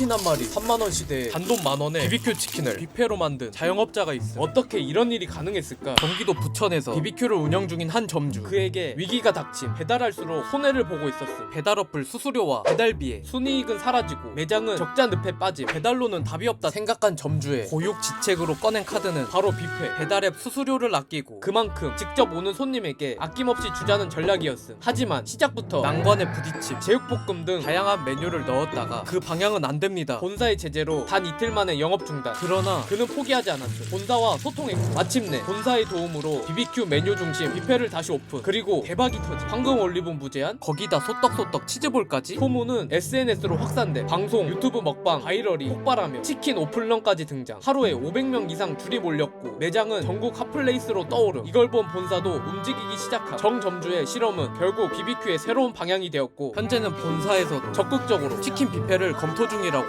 치킨 한 마리 3만원 시대에 단돈 만원에 BBQ 치킨을 뷔페로 만든 자영업자가 있어 어떻게 이런 일이 가능했을까? 경기도 부천에서 BBQ를 운영 중인 한 점주. 그에게 위기가 닥침 배달할수록 손해를 보고 있었음. 배달 어플 수수료와 배달비에 순이익은 사라지고 매장은 적자 늪에 빠짐. 배달로는 답이 없다 생각한 점주의 고육지책으로 꺼낸 카드는 바로 뷔페. 배달앱 수수료를 아끼고 그만큼 직접 오는 손님에게 아낌없이 주자는 전략이었음. 하지만 시작부터 난관에 부딪힘 제육볶음 등 다양한 메뉴를 넣었다가 그 방향은 안 됩니다 본사의 제재로 단 이틀 만에 영업 중단. 그러나 그는 포기하지 않았음 본사와 소통했고 마침내 본사의 도움으로 BBQ 메뉴 중심 뷔페를 다시 오픈. 그리고 대박이 터지. 황금 올리브 무제한 거기다 소떡소떡 치즈볼까지? 소문은 SNS로 확산돼 방송 유튜브 먹방 바이럴이 폭발하며 치킨 오픈런까지 등장. 하루에 500명 이상 줄이 몰렸고 매장은 전국 핫플레이스로 떠오름. 이걸 본 본사도 움직이기 시작함 정점주의 실험은 결국 BBQ의 새로운 방향이 되었고 현재는 본사에서도 적극적으로 치킨 뷔페를 검토 중이라고